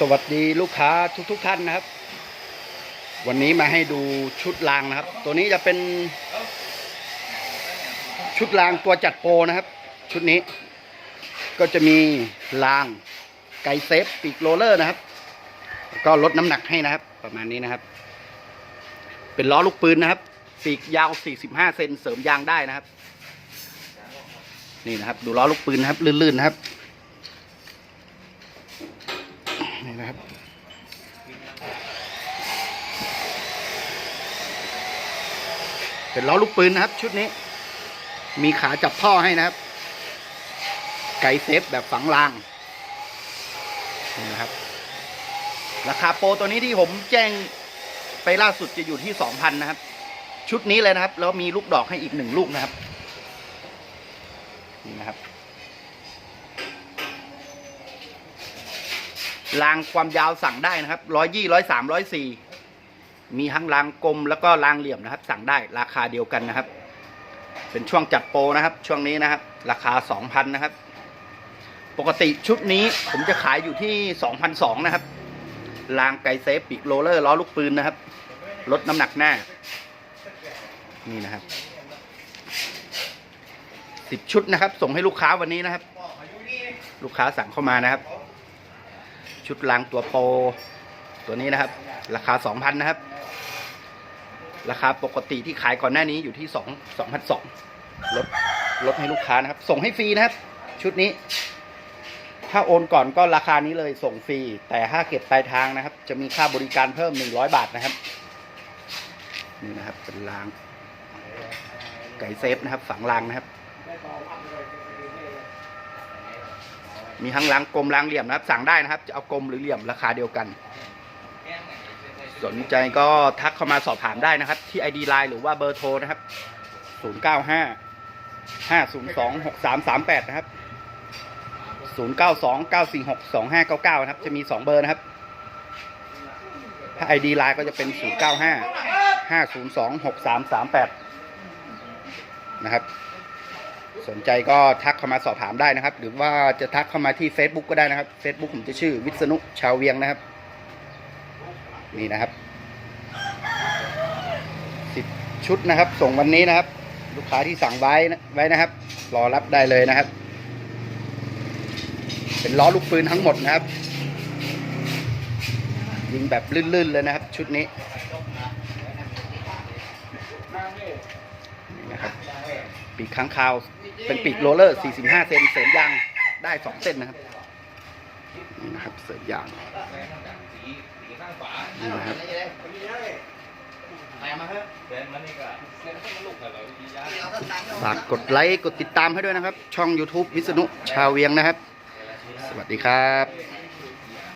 สวัสดีลูกค้าทุกๆทท่านนะครับ วันนี้มาให้ดูชุดรางนะครับ ตัวนี้จะเป็น ชุดรางตัวจัดโปรนะครับ ชุดนี้ ก็จะมีรางไกเซฟปีกโรลเลอร์นะครับ ก็ลดน้ำหนักให้นะครับ ประมาณนี้นะครับ เป็นล้อลูกปืนนะครับ ปีกยาว 45 เซนเสริมยางได้นะครับ นี่นะครับ ดูล้อลูกปืนนะครับ ลื่นๆนะครับ นี่นะครับเป็นล้อลูกปืนนะครับ ชุดนี้ มีขาจับท่อให้นะครับ ไกเซฟแบบฝังรางนี่นะครับ ราคาโปรตัวนี้ที่ผมแจ้งไปล่าสุดจะอยู่ที่สองพันนะครับ ชุดนี้เลยนะครับ แล้วมีลูกดอกให้อีกหนึ่งลูกนะครับ นี่นะครับ รางความยาวสั่งได้นะครับร้อยยี่ร้อยสามร้อยสี่มีทั้งรางกลมแล้วก็รางเหลี่ยมนะครับ สั่งได้ราคาเดียวกันนะครับ เป็นช่วงจัดโปรนะครับ ช่วงนี้นะครับ ราคาสองพันนะครับ ปกติชุดนี้ผมจะขายอยู่ที่สองพันสองนะครับรางไกเซฟปีกโรลเลอร์ล้อลูกปืนนะครับลดน้ำหนักหน้า นี่นะครับสิบชุดนะครับ ส่งให้ลูกค้าวันนี้นะครับ ลูกค้าสั่งเข้ามานะครับ ชุดรางตัวโปรตัวนี้นะครับ ราคาสองพันนะครับ ราคาปกติที่ขายก่อนหน้านี้อยู่ที่สองสองพันสองลดลดให้ลูกค้านะครับ ส่งให้ฟรีนะครับ ชุดนี้ ถ้าโอนก่อนก็ราคานี้เลยส่งฟรี แต่ถ้าเก็บปลายทางนะครับ จะมีค่าบริการเพิ่มหนึ่งร้อยบาทนะครับ นี่นะครับ เป็นรางไก่เซฟนะครับ ฝังรางนะครับ มีทั้งรางกลมรางเหลี่ยมนะครับ สั่งได้นะครับ จะเอากลมหรือเหลี่ยมราคาเดียวกัน สนใจก็ทักเข้ามาสอบถามได้นะครับ ที่ ID Line หรือว่าเบอร์โทรนะครับ 095 502 6338 นะครับ 092 946 2599 นะครับ จะมี 2 เบอร์นะครับ ถ้า ID Line ก็จะเป็น 095 502 6338 นะครับ สนใจก็ทักเข้ามาสอบถามได้นะครับ หรือว่าจะทักเข้ามาที่ Facebook ก็ได้นะครับ Facebook ผมจะชื่อวิษณุชาวเวียงนะครับ นี่นะครับสิบชุดนะครับ ส่งวันนี้นะครับ ลูกค้าที่สั่งไว้ไว้นะครับ รอรับได้เลยนะครับ เป็นล้อลูกปืนทั้งหมดนะครับ ยิงแบบลื่นๆเลยนะครับ ชุดนี้นี่นะครับปีกค้างคาว เป็นปีกโรเลอร์ 45 เซนเสริมยางได้ 2 เส้นนะครับนี่นะครับเสริมยางนี่นะครับฝากกดไลค์ กดติดตามให้ด้วยนะครับ ช่อง YouTube วิษณุชาวเวียงนะครับ สวัสดีครับ